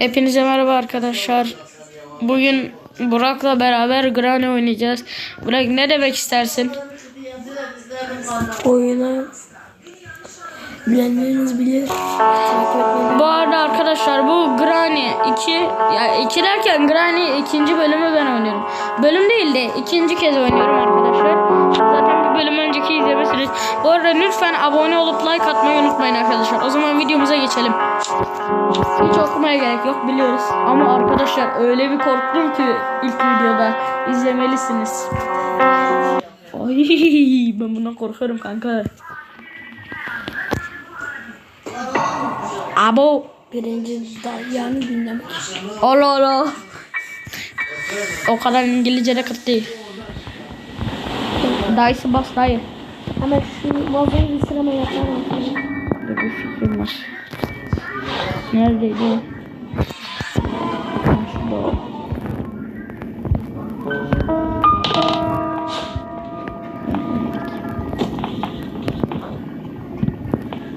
Hepinize merhaba arkadaşlar. Bugün Burak'la beraber Granny oynayacağız. Burak ne demek istersin? Oyuna bilenleriniz bilir. Bu arada arkadaşlar bu Granny 2 ya 2 derken Granny ikinci bölümü ben oynuyorum. Bölüm değil de ikinci kez oynuyorum arkadaşlar. Bölüm önceki izlemesiniz. Bu arada lütfen abone olup like atmayı unutmayın arkadaşlar. O zaman videomuza geçelim. Hiç okumaya gerek yok biliyoruz. Ama arkadaşlar öyle bir korktum ki ilk videoda izlemelisiniz. Ay ben bundan korkarım kanka. Abo. birinci yani dinlemek. Allah Allah. O kadar İngilizce de kıt değil. Dayısı bas dayı. Ama şu vazoyu bir sırama yapar Dur bir fikrim var. Neredeydi? Şurada o.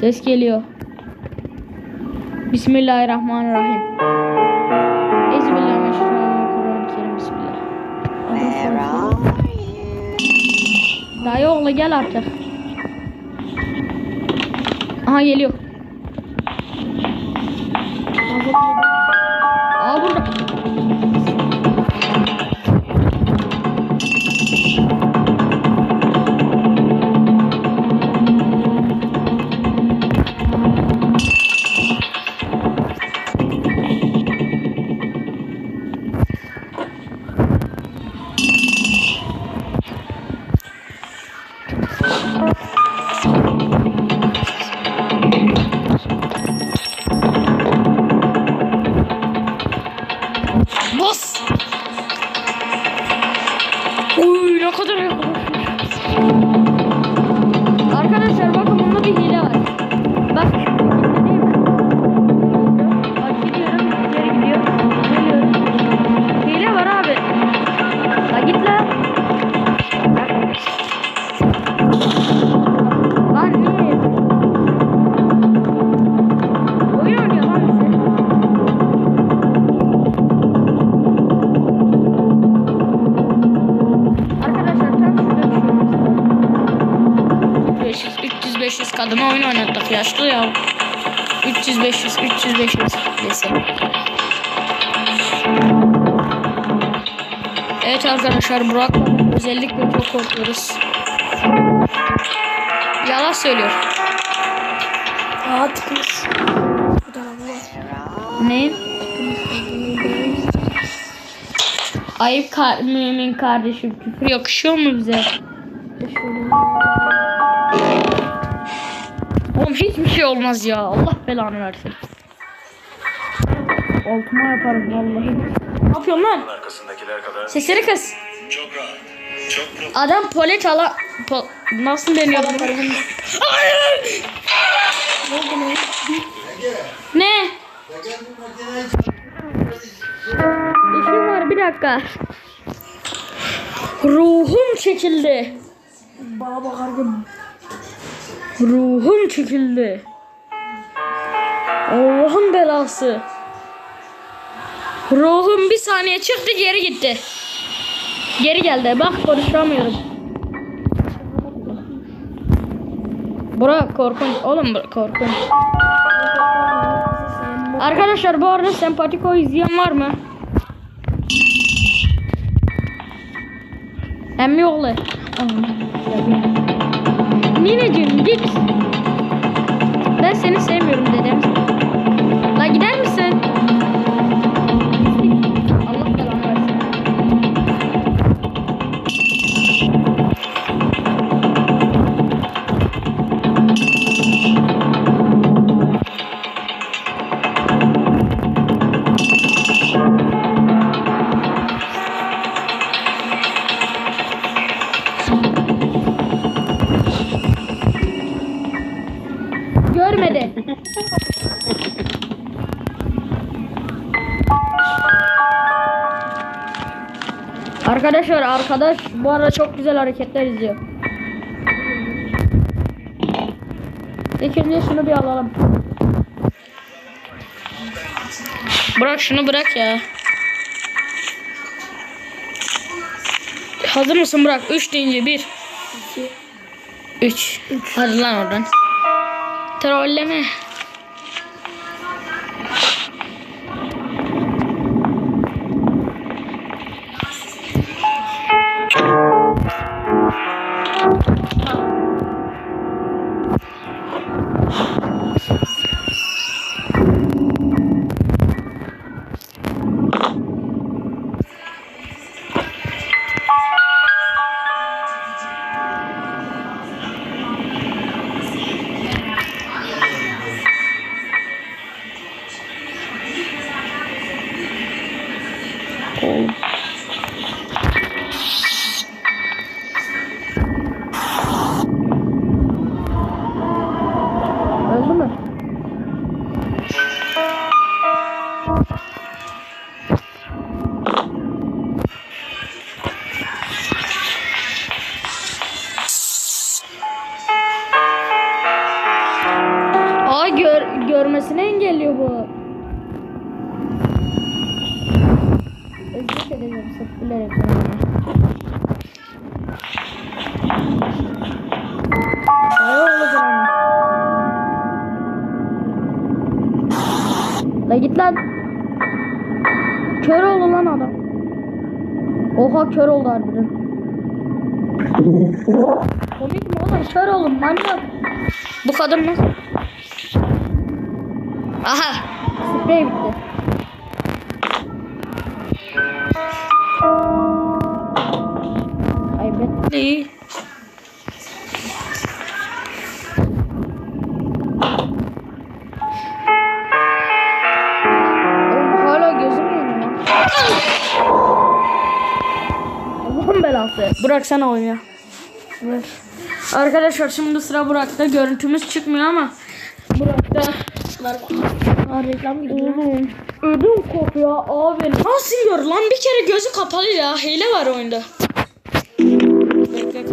Ses geliyor. Bismillahirrahmanirrahim. Dayı oğlu gel artık. Aha geliyor. Kadına oyun oynattık yaşlı ya. 300, 500, 300, 500 neyse. Evet arkadaşlar Burak'la özellikle çok korkuyoruz. Yalan söylüyor. Aa tıkmış. Ne? Ayıp kar mümin kardeşim küfür yakışıyor mu bize? Oğlum hiçbir şey olmaz ya. Allah belanı versin. Altıma yaparım vallahi. Ne yapıyorsun lan? arkasındakiler kadar Sesleri kız. çok rahat. Çok. Adam polet ala... Po... Nasıl deniyor bu? Hayır! Ne? İşim var bir dakika. Ruhum çekildi. Bana bakar gibi. Ruhum çekildi. Allah'ın belası. Ruhum bir saniye çıktı geri gitti. Geri geldi. Bak konuşamıyorum. Burak korkunç. Oğlum korkunç. Arkadaşlar bu arada sempatiko izleyen var mı? Emmi oğlu. Nineciğim git. Ben seni sevmiyorum dedem. La gider misin? Arkadaşlar arkadaş bu arada çok güzel hareketler izliyor. İkinci şunu bir alalım. Bırak şunu bırak ya. Hazır mısın bırak? 3 deyince 1 İki. 3 Hadi lan oradan. Trolleme. Görmesini engelliyor bu. Özür dilerim sırf bilerek. La git lan. Kör oldu lan adam. Oha kör oldu harbiden. Komik mi oğlum? Kör olun manyak. Bu kadın mı? Aha. Sprey bitti. Allah'ın belası. Burak sen oyna. Ver. Arkadaşlar şimdi sıra Burak'ta. Görüntümüz çıkmıyor ama Burak'ta. Ver. Aa reklam gidiyor. Oğlum ödüm kopuyor abi. Nasıl yiyor lan? Bir kere gözü kapalı ya. Hile var oyunda. Bekle.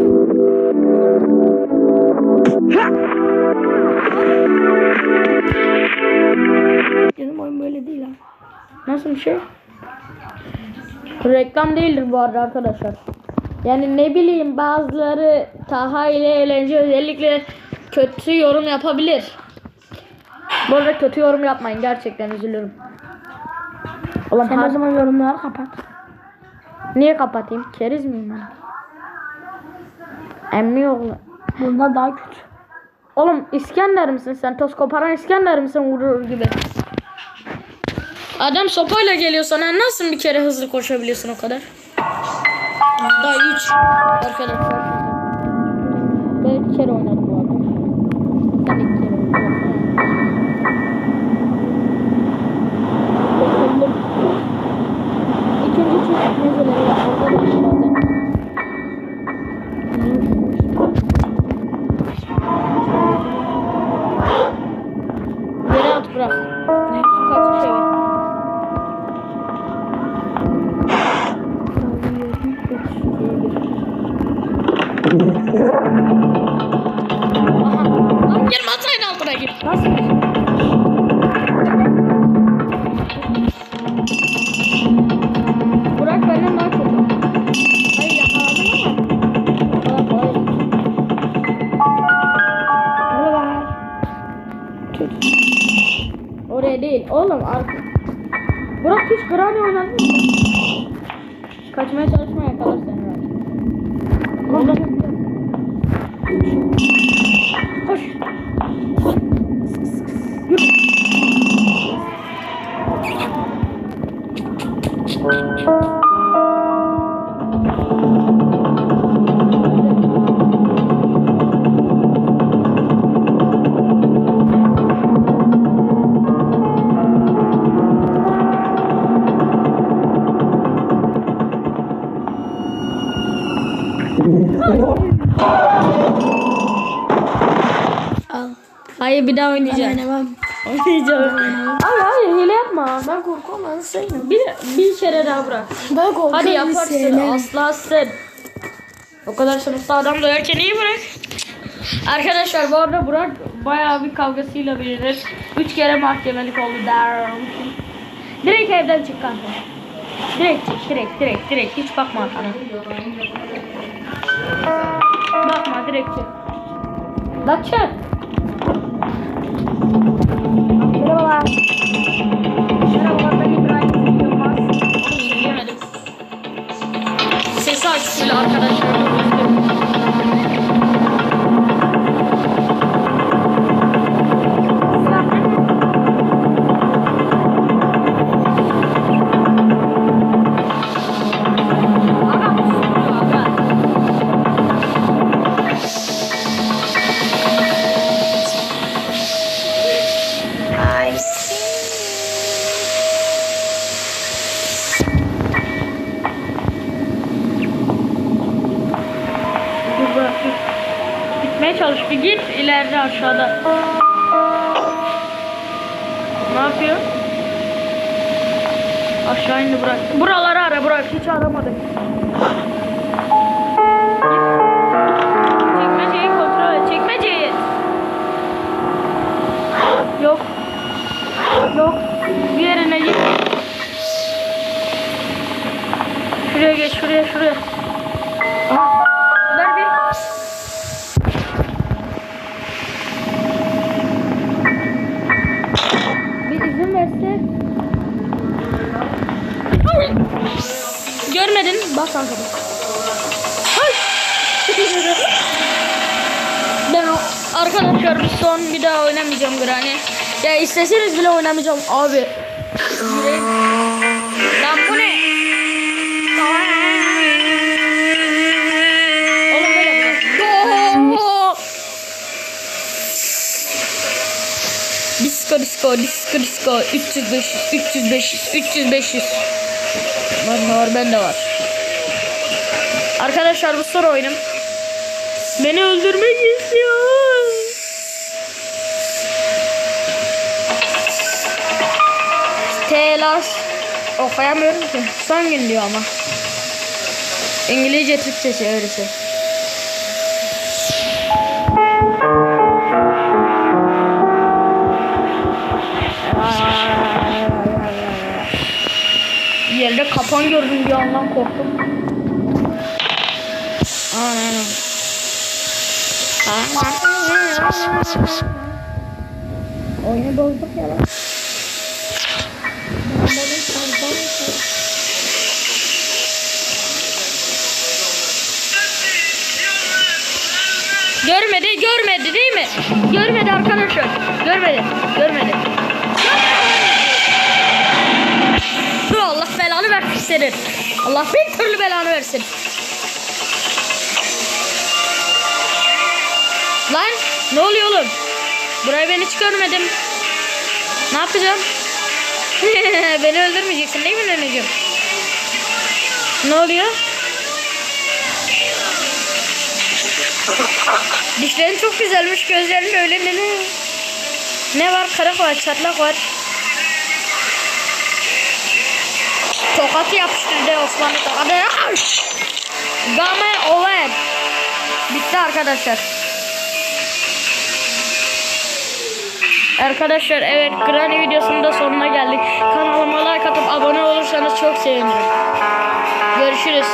Benim oyun böyle değil ha. Nasıl bir şey? Reklam değildir bu arada arkadaşlar. Yani ne bileyim bazıları Taha ile eğlence özellikle kötü yorum yapabilir. Bu arada kötü yorum yapmayın gerçekten üzülürüm. Oğlum Sen o zaman yorumları kapat. niye kapatayım? Keriz miyim ben? Emmi oğlu. Bundan daha kötü. Oğlum İskender misin sen? Toz koparan İskender misin vurur gibi? Adam sopayla geliyor sana. Nasıl bir kere hızlı koşabiliyorsun o kadar? Daha 3 arkadaşlar. Ben kere oynadım Koş. Al. Hayır bir daha Ben oynayacağım. oynamam. Oynayacağım. Abi hayır hile yapma. Ben korkuyorum ben sevmiyorum. Bir, bir kere daha bırak. Ben korkuyorum. Hadi yaparsın. sevmem. Aslansın. O kadar sınıfta adam döverken iyi bırak. Arkadaşlar bu arada Burak bayağı bir kavgasıyla bilinir. Üç kere mahkemelik oldu der. Direkt evden çık kanka. Direkt çık direkt direkt direkt hiç bakma arkana. Bakma direkt çık. La çık. Merhabalar. Merhabalar ben İbrahim Yılmaz. Oğlum söyleyemedim. Sesi aç şöyle arkadaşlar. Gitmeye çalış bir git ileride aşağıda. Ne yapıyor? Aşağı indi bırak. Buraları ara bırak hiç aramadık. Çekmeceyi kontrol et. Çekmeceyi. Yok. Yok. Bir yerine git. Şuraya geç şuraya şuraya. Aha. Bas arkada. Ay. ben arkadaşlar son bir daha oynamayacağım Granny. Ya isteseniz bile oynamayacağım abi. Lan bu ne? Disco disco disco disco 300 500 300 500 300 500 Var var bende var. Arkadaşlar bu soru oyunum. Beni öldürmek istiyor. Telas okuyamıyorum ki. Son gün diyor ama. İngilizce Türkçe çevirisi. Yerde kapan gördüm bir andan korktum. Oyunu bozduk ya lan. Görmedi, görmedi değil mi? Görmedi arkadaşlar. Görmedi, görmedi. Allah belanı versin senin. Allah bin türlü belanı versin. Lan ne oluyor oğlum? Buraya ben hiç görmedim. Ne yapacağım? Beni öldürmeyeceksin değil mi Neneciğim? Ne oluyor? Dişlerin çok güzelmiş, gözlerin öyle ne ne? Ne var? Kırık var, çatlak var. Tokatı yapıştırdı Osmanlı tokadı. Game over. Bitti arkadaşlar. Arkadaşlar evet Granny videosunun da sonuna geldik. Kanalıma like atıp abone olursanız çok sevinirim. Görüşürüz.